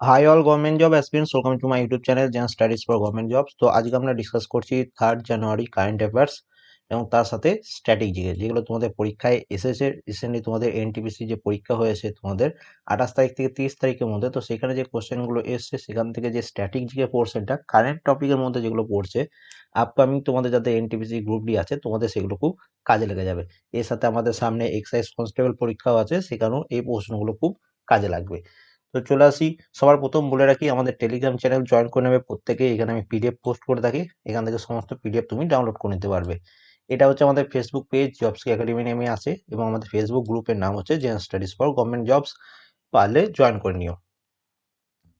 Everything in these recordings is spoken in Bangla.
Hi all government job aspirants welcome to my YouTube channel Zen studies for government jobs তো আজকে আমরা ডিসকাস করছি থার্ড জানুয়ারি কারেন্ট অ্যাফেয়ার্স এবং তার সাথে স্ট্যাটিক জিকে যেগুলো তোমাদের পরীক্ষায় এসেছে রিসেন্টলি তোমাদের এনটিপিসি যে পরীক্ষা হয়েছে তোমাদের আঠাশ তারিখ থেকে তিরিশ তারিখের মধ্যে, তো সেখানে যে কোশ্চেনগুলো এসছে, সেখান থেকে যে স্ট্যাটিক জিকে পোর্শনটা কারেন্ট টপিকের মধ্যে যেগুলো পড়ছে আপকামিং তোমাদের যাদের এনটিপিসি গ্রুপ ডি আছে, তোমাদের সেগুলো খুব কাজে লেগে যাবে। এর সাথে আমাদের সামনে এক্সাইজ কনস্টেবল পরীক্ষাও আছে, সেখানেও এই প্রশ্নগুলো খুব কাজে লাগবে। তো চলে আসি। সবার প্রথম বলে রাখি, আমাদের টেলিগ্রাম চ্যানেল জয়েন করে নেবে প্রত্যেকে এখানে আমি পিডিএফ পোস্ট করে থাকি। এখান থেকে সমস্ত পিডিএফ তুমি ডাউনলোড করে নিতে পারবে। এটা হচ্ছে আমাদের ফেসবুক পেজ জবস একাডেমি নেমে আছে এবং আমাদের ফেসবুক গ্রুপের নাম হচ্ছে Zen studies for government jobs পারলে জয়েন করে নিও।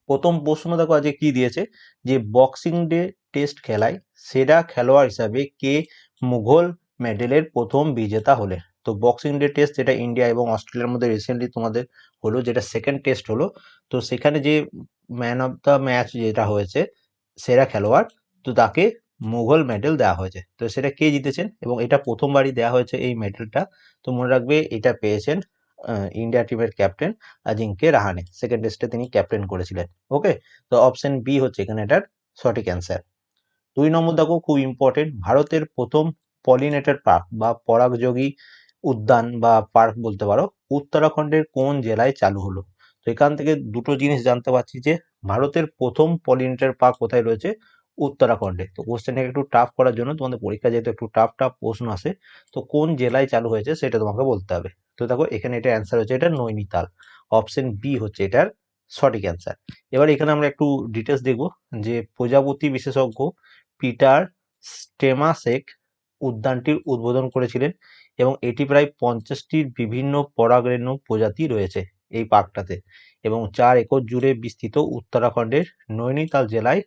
প্রথম প্রশ্ন দেখো আজকে কি দিয়েছে? যে বক্সিং ডে টেস্ট খেলায় সেরা খেলোয়াড় হিসাবে কে মুঘল মেডেলের প্রথম বিজেতা হলে তো বক্সিং ডে টেস্ট যেটা ইন্ডিয়া এবং অস্ট্রেলিয়ার মধ্যে রিসেন্টলি তোমাদের হলো, যেটা সেকেন্ড টেস্ট হলো, তো সেখানে যে ম্যান অফ দ্য ম্যাচ যেটা হয়েছে, সেরা খেলোয়াড়, তো তাকে মুঘল মেডেল দেওয়া হয়েছে। তো সেটা কে জিতেছেন এবং এটা প্রথমবারই দেওয়া হয়েছে এই মেডেলটা তো মনে রাখবে, এটা পেয়েছেন ইন্ডিয়া টিমের ক্যাপ্টেন আজিঙ্কে রাহানে। সেকেন্ড টেস্টে তিনি ক্যাপ্টেন করেছিলেন। ওকে তো অপশন বি হচ্ছে এখানে এটার সঠিক অ্যান্সার দুই নম্বর দেখো, খুব ইম্পর্টেন্ট ভারতের প্রথম পলিনেটার পার্ক বা পরাগযোগী উদ্যান বা পার্ক বলতে পারো, উত্তরাখণ্ডের কোন জেলায় চালু হলো? তো এখান থেকে দুটো জিনিস জানতে পারছি যে, ভারতের প্রথম পলিনেটার পার্ক কোথায় রয়েছে? উত্তরাখণ্ডে। তো কোশ্চেনটাকে একটু টাফ করার জন্য তোমাদের পরীক্ষা যেহেতু একটু টাফ টাফ প্রশ্ন আসে, তো কোন জেলায় চালু হয়েছে সেটা তোমাকে বলতে হবে। তো দেখো, এখানে এটা অ্যান্সার হচ্ছে এটা নৈনিতাল। অপশন বি হচ্ছে এটার সঠিক অ্যান্সার এবার এখানে আমরা একটু ডিটেলস দেখব যে প্রজাপতি বিশেষজ্ঞ পিটার স্টেমাসেক উদ্যানটির উদ্বোধন করেছিলেন। এবং এটি প্রায় পঞ্চাশটির বিভিন্ন পরাগরেণু প্রজাতি রয়েছে এই পার্কটাতে এবং চার একর জুড়ে বিস্তৃত উত্তরাখণ্ডের নৈনিতাল জেলায়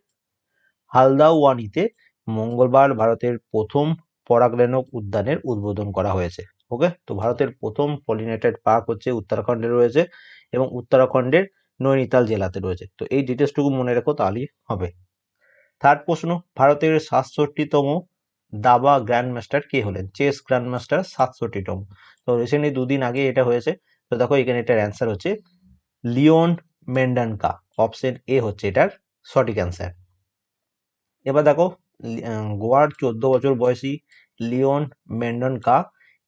হালদাওয়ানিতে মঙ্গলবার ভারতের প্রথম পরাগরেণক উদ্যানের উদ্বোধন করা হয়েছে। ওকে? তো ভারতের প্রথম পলিনেটেড পার্ক হচ্ছে উত্তরাখণ্ডে রয়েছে এবং উত্তরাখণ্ডের নৈনিতাল জেলাতে রয়েছে। তো এই ডিটেলসটুকু মনে রেখো তাহলেই হবে। থার্ড প্রশ্ন, ভারতের সাতষট্টিতম দাবা গ্র্যান্ড মাস্টার কে হলেন? চেস গ্র্যান্ড মাস্টার সাতষট্টিতম তো রিসেন্টলি দুদিন আগে এটা হয়েছে। তো দেখো, এখানে এটার অ্যান্সার হচ্ছে লিওন মেন্ডানকা। অপশন এ হচ্ছে এটার সঠিক অ্যান্সার এবার দেখো গোয়ার চোদ্দ বছর বয়সী লিওন মেন্ডনকা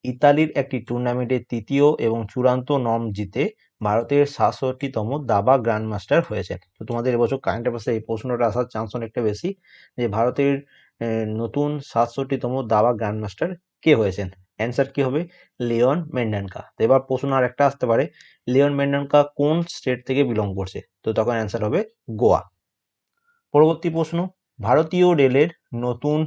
ইতালির একটি টুর্নামেন্টের তৃতীয় এবং চূড়ান্ত নম জিতে ভারতের সাতষট্টিতম দাবা গ্র্যান্ড মাস্টার হয়েছেন। তো তোমাদের এবছর কারেন্ট অ্যাফেয়ার্সে এই প্রশ্নটা আসার চান্স অনেকটা বেশি যে ভারতের নতুন সাতষট্টিতম দাবা গ্র্যান্ড মাস্টার কে হয়েছেন? অ্যান্সার কি হবে? লিওন মেন্ডানকা। তো এবার প্রশ্ন আর একটা আসতে পারে। লিওন মেন্ডানকা কোন স্টেট থেকে বিলং করছে? তো তখন অ্যান্সার হবে গোয়া। পরবর্তী প্রশ্ন, ভারতীয় রেলের নতুন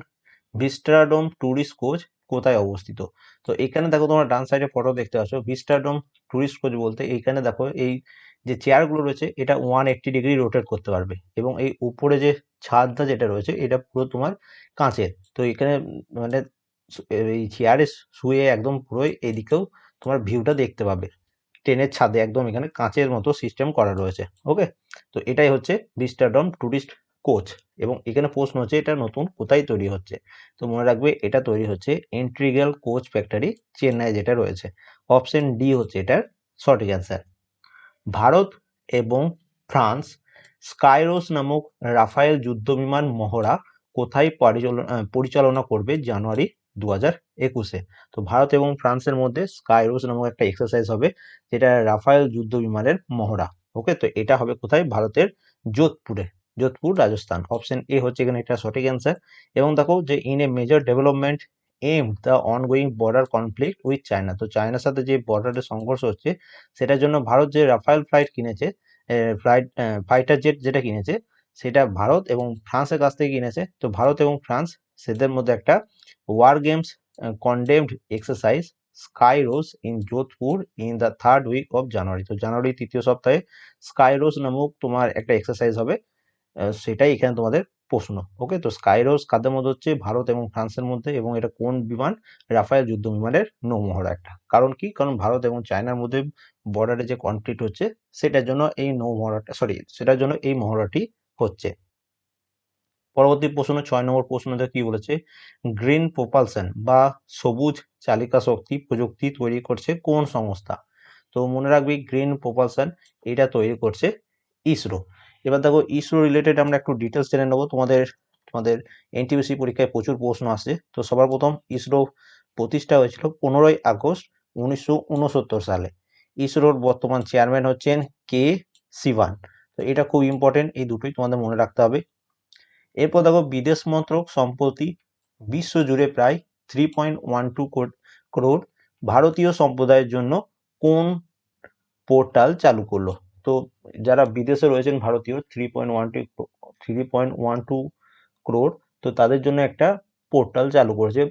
ভিস্টাডোম ট্যুরিস্ট কোচ কোথায় অবস্থিত? তো এখানে দেখো তোমরা ডান সাইডে ফটো দেখতে পাচ্ছ। ভিস্টাডোম ট্যুরিস্ট কোচ বলতে এইখানে দেখো এই যে চেয়ারগুলো রয়েছে, এটা ওয়ান এইট্টি ডিগ্রি রোটেট করতে পারবে। এবং এই উপরে যে ছাদটা যেটা রয়েছে, এটা পুরো তোমার কাঁচের। তো এখানে মানে এই চেয়ারে শুয়ে একদম পুরোই এদিকেও তোমার ভিউটা দেখতে পাবে। ট্রেনের ছাদে একদম এখানে কাঁচের মতো সিস্টেম করা রয়েছে। ওকে তো এটাই হচ্ছে ভিস্টাডম ট্যুরিস্ট কোচ এবং এখানে প্রশ্ন হচ্ছে, এটা নতুন কোথায় তৈরি হচ্ছে? তো মনে রাখবে, এটা তৈরি হচ্ছে এন্ট্রিগেল কোচ ফ্যাক্টরি চেন্নাই যেটা রয়েছে। অপশন ডি হচ্ছে এটার সঠিক অ্যান্সার ভারত এবং ফ্রান্স, স্কাইরোস নামক রাফায়েল যুদ্ধবিমান মহড়া কোথায় পরিচালনা পরিচালনা করবে জানুয়ারি দু হাজার একুশে? তো ভারত এবং ফ্রান্সের মধ্যে স্কাইরোস নামক একটা এক্সারসাইজ হবে, যেটা রাফায়েল যুদ্ধ বিমানের মহড়া। ওকে তো এটা হবে কোথায়? ভারতের যোধপুরে। যোধপুর, রাজস্থান। অপশন এ হচ্ছে এখানে এটা সঠিক অ্যান্সার এবং দেখো যে in a major development amid the ongoing border conflict with China তো চায়নার সাথে যে বর্ডারের সংঘর্ষ হচ্ছে, সেটার জন্য ভারত যে রাফায়েল ফ্লাইট কিনেছে ফ্লাইট ফাইটার জেট যেটা কিনেছে, সেটা ভারত এবং ফ্রান্সের কাছ থেকে কিনেছে। তো ভারত এবং ফ্রান্স, সেদের মধ্যে একটা war games condemned exercise sky rose in Jodhpur in the third week of January তো জানুয়ারি তৃতীয় সপ্তাহে স্কাই রোজ নামক তোমার একটা এক্সারসাইজ হবে সেটাই এখানে তোমাদের প্রশ্ন। ওকে তো স্কাইরোস কাদের মধ্যে হচ্ছে ভারত এবং ফ্রান্সের মধ্যে এবং এটা কোন বিমান? রাফায়েল যুদ্ধ বিমানের নৌমহড়া একটা। কারণ কি? কারণ ভারত এবং চায়নার মধ্যে বর্ডারে যে কনফ্লিক্ট হচ্ছে, সেটার জন্য এই নৌমহড়াটা সরি সেটার জন্য এই মহড়াটি হচ্ছে। পরবর্তী প্রশ্ন, ছয় নম্বর প্রশ্নতে কি বলেছে? গ্রিন প্রোপালশন বা সবুজ চালিকা শক্তি প্রযুক্তি তৈরি করছে কোন সংস্থা? তো মনে রাখবি, গ্রিন প্রোপালশন এটা তৈরি করছে ইসরো। এবার দেখো ইসরো রিলেটেড আমরা একটু ডিটেলস জেনে নেব। তোমাদের তোমাদের এনটিপিসি পরীক্ষায় প্রচুর প্রশ্ন আসে। তো সবার প্রথম ইসরো প্রতিষ্ঠা হয়েছিল পনেরোই আগস্ট উনিশশো উনসত্তর সালে। ইসরোর বর্তমান চেয়ারম্যান হচ্ছেন কে সিভান তো এটা খুব ইম্পর্টেন্ট এই দুটোই তোমাদের মনে রাখতে হবে। এরপর দেখো বিদেশ মন্ত্রক সম্প্রতি বিশ্ব জুড়ে প্রায় থ্রি পয়েন্ট ওয়ান টু ভারতীয় সম্প্রদায়ের জন্য কোন পোর্টাল চালু করল? তো যারা বিদেশে রয়েছেন ভারতীয় three point one two three point one two crore তো তাদের জন্য একটা পোর্টাল চালু করেছে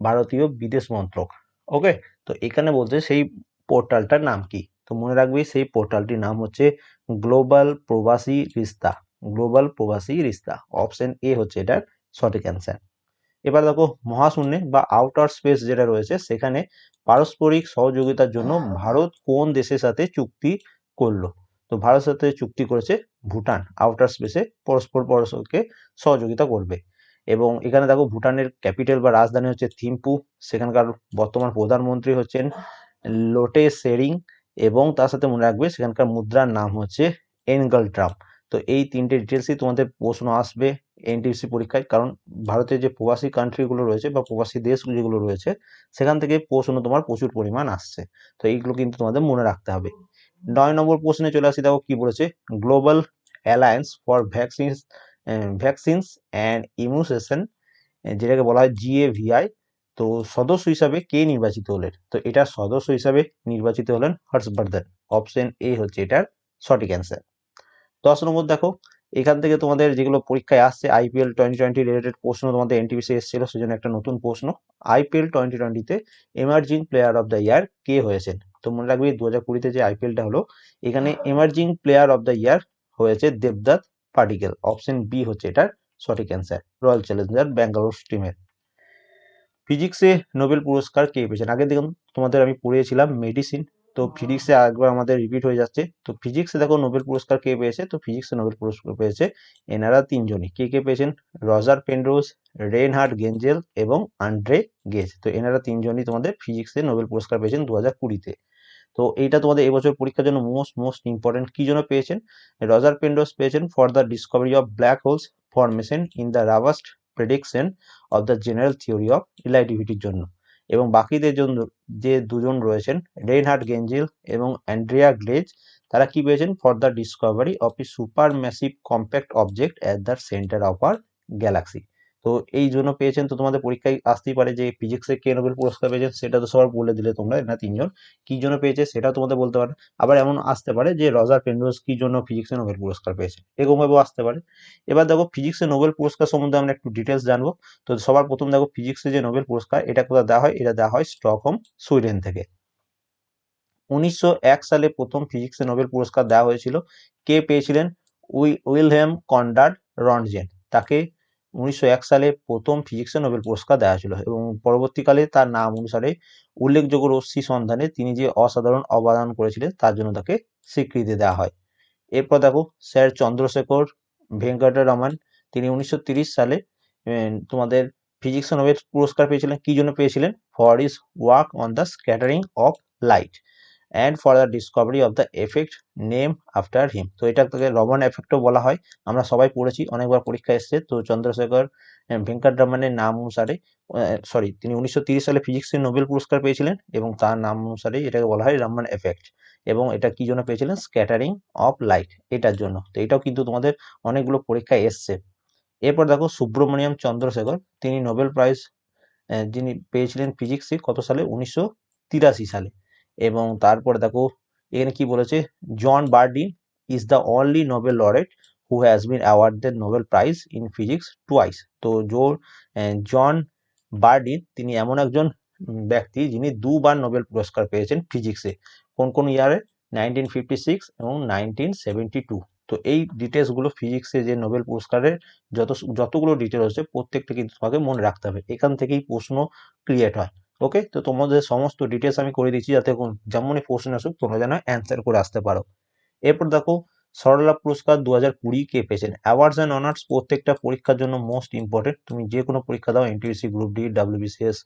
ভারতীয় বিদেশ মন্ত্রক। ওকে তো এখানে বলছে সেই পোর্টালটার নাম কি? তো মনে রাখবি সেই পোর্টালটির নাম হচ্ছে গ্লোবাল প্রবাসী রিস্তা গ্লোবাল প্রবাসী রিস্তা অপশন এ হচ্ছে এটার সঠিক অ্যান্সার এবার দেখো, মহাশূন্যে বা আউটার স্পেস যেটা রয়েছে, সেখানে পারস্পরিক সহযোগিতার জন্য ভারত কোন দেশের সাথে চুক্তি করল? তো ভারতের সাথে চুক্তি করেছে ভুটান আউটার স্পেসে পরস্পর পরস্পরকে সহযোগিতা করবে। এবং এখানে দেখো ভুটানের ক্যাপিটাল বা রাজধানী হচ্ছে থিম্পু, সেখানকার বর্তমান প্রধানমন্ত্রী হচ্ছেন লোটে সেরিং এবং তার সাথে মনে রাখবে সেখানকার মুদ্রার নাম হচ্ছে এনগল ট্রাম তো এই তিনটে ডিটেলসই তোমাদের প্রশ্ন আসবে এনটিসি পরীক্ষায়, কারণ ভারতের যে প্রবাসী কান্ট্রিগুলো রয়েছে বা প্রবাসী দেশ যেগুলো রয়েছে, সেখান থেকে প্রশ্ন তোমার প্রচুর পরিমাণ আসছে। তো এইগুলো কিন্তু তোমাদের মনে রাখতে হবে। নয় নম্বর প্রশ্নে চলে আসি, দেখো কি বলেছে? Global alliance for vaccines vaccines and immunisation যেটাকে বলা হয় জিএভিআই তো সদস্য হিসাবে কে নির্বাচিত হলেন? তো এটার সদস্য হিসাবে নির্বাচিত হলেন হর্ষবর্ধন। অপশন এ হচ্ছে এটার সঠিক অ্যান্সার দশ নম্বর দেখো, এখান থেকে তোমাদের যেগুলো পরীক্ষায় আসছে আইপিএল টোয়েন্টি টোয়েন্টি রিলেটেড প্রশ্ন তোমাদের এনটিপিসি এসেছিল, সেজন্য একটা নতুন প্রশ্ন। আইপিএল টোয়েন্টি টোয়েন্টিতে emerging player of the year কে হয়েছেন? তো মনে রাখবে দু হাজার কুড়িতে যে আইপিএলটা হলো এখানে emerging player of the year Devdutt Debdutta particle option B হচ্ছে এটার সঠিক অ্যান্সার রয়্যাল চ্যালেঞ্জার ব্যাঙ্গালোর টিমের ফিজিক্সে নোবেল পুরস্কার কে পেয়েছেন? আগে দেখুন তোমাদের আমি পড়িয়েছিলাম মেডিসিন তো ফিজিক্সে একবার আমাদের রিপিট হয়ে যাচ্ছে। তো ফিজিক্সে দেখো নোবেল পুরস্কার কে পেয়েছে? তো ফিজিক্সে নোবেল পুরস্কার পেয়েছে এনারা তিনজনই। কে কে পেয়েছেন? রজার পেন্ড্রোস রেনহার্ড গেঞ্জেল এবং আন্ড্রে গেজ তো এনারা তিনজনই তোমাদের ফিজিক্সে নোবেল পুরস্কার পেয়েছেন দু হাজার কুড়িতে তো এইটা তোমাদের এবছর পরীক্ষার জন্য মোস্ট মোস্ট ইম্পর্টেন্ট কি জন্য পেয়েছেন? রজার পেন্ডোস পেয়েছেন for the discovery of black holes formation in the robust prediction of the general theory of রিলাইটিভিটির জন্য। এবং বাকিদের জন্য যে দুজন রয়েছেন রেইনহার্ড গেঞ্জিল এবং অ্যান্ড্রিয়া গ্লেজ তারা কি পেয়েছেন? For the discovery of a super massive compact object at the centre of our galaxy তো এই জন্য পেয়েছেন। তো তোমাদের পরীক্ষায় আসতেই পারে যে ফিজিক্সে কে নোবেল পুরস্কার পেয়েছেন সেটা তো সবার বলে দিলে তোমরা না তিনজন। কি জন্য পেয়েছে সেটাও তোমাদের বলতে পারে। আবার এমন আসতে পারে যে রজার পেন্ডোস কি জন্য ফিজিক্সে নোবেল পুরস্কার পেয়েছে? এরকমভাবেও আসতে পারে। এবার দেখো ফিজিক্সে নোবেল পুরস্কার সম্বন্ধে আমরা একটু ডিটেলস জানব। তো সবার প্রথম দেখো ফিজিক্সে যে নোবেল পুরস্কার, এটা কোথায় দেওয়া হয়? এটা দেওয়া হয় স্টকহোম, সুইডেন থেকে। উনিশশো এক সালে প্রথম ফিজিক্সে নোবেল পুরস্কার দেওয়া হয়েছিল। কে পেয়েছিলেন? উই, উইলহেম কন্ডার্ড রনজেন। তাকে উনিশশো এক সালে প্রথম ফিজিক্সে নোবেল পুরস্কার দেওয়া ছিল এবং পরবর্তীকালে তার নাম অনুসারে উল্লেখযোগ্য রশ্মি সন্ধানে তিনি যে অসাধারণ অবদান করেছিলেন তার জন্য তাকে স্বীকৃতি দেওয়া হয়। এরপর দেখো স্যার চন্দ্রশেখর ভেঙ্কটরমন, তিনি উনিশশো সালে তোমাদের ফিজিক্স নোবেল পুরস্কার পেয়েছিলেন, কি জন্য পেয়েছিলেন? For his work on the scattering of light and for the discovery of the effect name after him তো এটা তাকে রমন এফেক্টও বলা হয়। আমরা সবাই পড়েছি, অনেকবার পরীক্ষা এসছে। তো চন্দ্রশেখর ভেঙ্কটরমনের নাম অনুসারে সরি তিনি উনিশশো সালে ফিজিক্সের নোবেল পুরস্কার পেয়েছিলেন এবং তার নাম অনুসারে এটাকে বলা হয় রমন এফেক্ট এবং এটা কি জন্য পেয়েছিলেন? স্ক্যাটারিং অফ লাইট এটার জন্য। তো এটাও কিন্তু তোমাদের অনেকগুলো পরীক্ষায় এসছে। এরপর দেখো সুব্রমণিয়াম চন্দ্রশেখর, তিনি নোবেল প্রাইজ যিনি পেয়েছিলেন ফিজিক্সে কত সালে? উনিশশো তিরাশি সালে। এবং তারপরে দেখো, এখানে কি বলেছে? John Bardeen is the only Nobel laureate who has been award awarded Nobel prize in physics twice তো জোর জন বার্ডিন তিনি এমন একজন ব্যক্তি যিনি দুবার নোবেল পুরস্কার পেয়েছেন ফিজিক্সে কোন কোন ইয়ারে নাইনটিন ফিফটি সিক্স এবং নাইনটিন সেভেন্টি টু তো এই ডিটেলসগুলো ফিজিক্সে যে নোবেল পুরস্কারের যত, যতগুলো ডিটেল হচ্ছে, প্রত্যেকটা কিন্তু তোমাকে মনে রাখতে হবে। এখান থেকেই প্রশ্ন ক্রিয়েট হয়। ওকে তো তোমাদের সমস্ত ডিটেলস আমি করে দিচ্ছি যাতে যেমনই প্রশ্ন আসুক, তোমরা যেন অ্যান্সার করে আসতে পারো। এরপর দেখো, সরলা পুরস্কার দু হাজার কুড়ি কে পেয়েছেন? অ্যাওয়ার্ডস অ্যান্ড অনার্স প্রত্যেকটা পরীক্ষার জন্য মোস্ট ইম্পর্টেন্ট তুমি যে কোনো পরীক্ষা দাও এনটিপিসি গ্রুপ ডি ডাব্লিউবিসিএস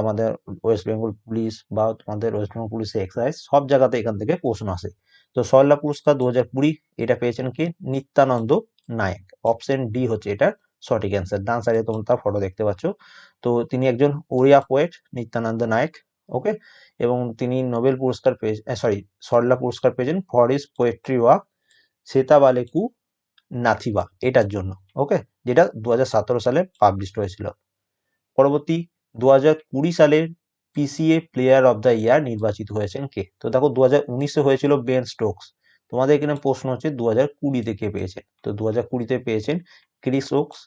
আমাদের ওয়েস্ট বেঙ্গল পুলিশ বা তোমাদের ওয়েস্ট বেঙ্গল পুলিশের এক্সারসাইজ সব জায়গাতে এখান থেকে প্রশ্ন আসে। তো সরলা পুরস্কার দু হাজার কুড়ি, এটা পেয়েছেন কি? নিত্যানন্দ নায়ক। অপশন ডি হচ্ছে এটা। সঠিক অ্যান্সার ডান সাইডে তোমরা তার ফটো দেখতে পাচ্ছ। তো তিনি একজন ওড়িয়া পোয়েট নিত্যানন্দ নায়ক ওকে এবং তিনি নোবেল পুরস্কার পেয়ে সরি সরলা পুরস্কার পেয়েছেন ফর ইস পোয়েট্রি ওয়ার্ক সেতাবালেকু নাথিবা, এটার জন্য ওকে যেটা দু হাজার সতেরো সালে পাবলিশ হয়েছিল। পরবর্তী দু কুড়ি সালের PCA player of the year নির্বাচিত হয়েছেন কে? তো দেখো দু হাজার হয়েছিল বেন স্টোকস তোমাদের এখানে প্রশ্ন হচ্ছে দু হাজার কুড়িতে কে পেয়েছেন। তো দু হাজার কুড়িতে পেয়েছেন ক্রিস ওক্স,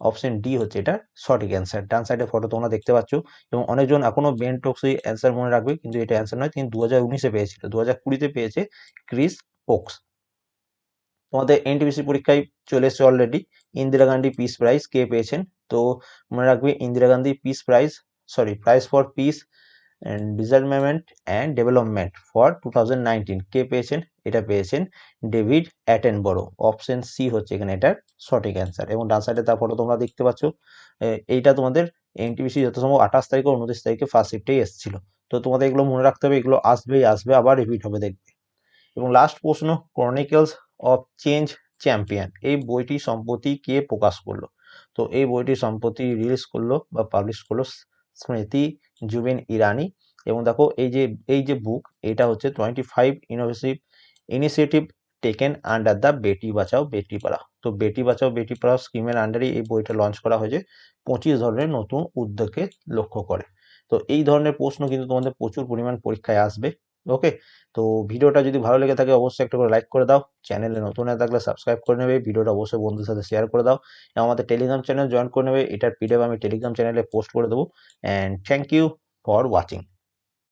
অপশন ডি হচ্ছে এটা সঠিক অ্যান্সার ডান সাইডে ফটো তোমরা দেখতে পাচ্ছ এবং অনেকজন এখনও বেন টোক্সই অ্যান্সার মনে রাখবে, কিন্তু এটা অ্যান্সার নয়, তিনি দু হাজার উনিশে পেয়েছিল। দু হাজার কুড়িতে পেয়েছে ক্রিস ওক্স। তোমাদের এনটিপিসি পরীক্ষায় চলে এসেছে already Indira Gandhi peace prize কে পেয়েছেন? তো মনে রাখবে Indira Gandhi peace prize sorry prize for peace and disarmament and development for two thousand nineteen কে পেয়েছেন? এটা পেয়েছেন ডেভিড অ্যাটেনবরো। অপশন সি হচ্ছে এখানে এটার সঠিক অ্যান্সার। এবং ডান সাইডে তার ফটো তোমরা দেখতে পাচ্ছ এইটা তোমাদের এনটিপিসি যত সম্ভব আঠাশ তারিখ উনত্রিশ তারিখে ফার্স্ট শিফটেই এসেছিল। তো তোমাদের এগুলো মনে রাখতে হবে, এগুলো আসবেই আসবে, আবার রিপিট হবে, দেখবে। এবং লাস্ট প্রশ্ন ক্রনিকলস অফ চেঞ্জ চ্যাম্পিয়ন এই বইটি সম্প্রতি কে প্রকাশ করল? তো এই বইটি সম্প্রতি রিলিজ করল বা পাবলিশ করল স্মৃতি জুবিন ইরানি এবং দেখো এই যে এই যে বুক এটা হচ্ছে twenty five innovative initiative taken under the Beti Bachao Beti পড়া তো বেটি বাঁচাও বেটি পড়াও স্কিমের আন্ডারেই এই বইটা লঞ্চ করা হয়েছে পঁচিশ ধরনের নতুন উদ্যোগকে লক্ষ্য করে। তো এই ধরনের প্রশ্ন কিন্তু তোমাদের প্রচুর পরিমাণ পরীক্ষায় আসবে। ওকে তো ভিডিওটা যদি ভালো লেগে থাকে, অবশ্যই একটা করে লাইক করে দাও। চ্যানেলে নতুন হয়ে থাকলে সাবস্ক্রাইব করে নেবে। ভিডিওটা অবশ্যই বন্ধুর সাথে শেয়ার করে দাও। আমাদের টেলিগ্রাম চ্যানেল জয়েন করে নেবে। এটার পিডিএফ আমি টেলিগ্রাম চ্যানেলে পোস্ট করে দেবো। And thank you for watching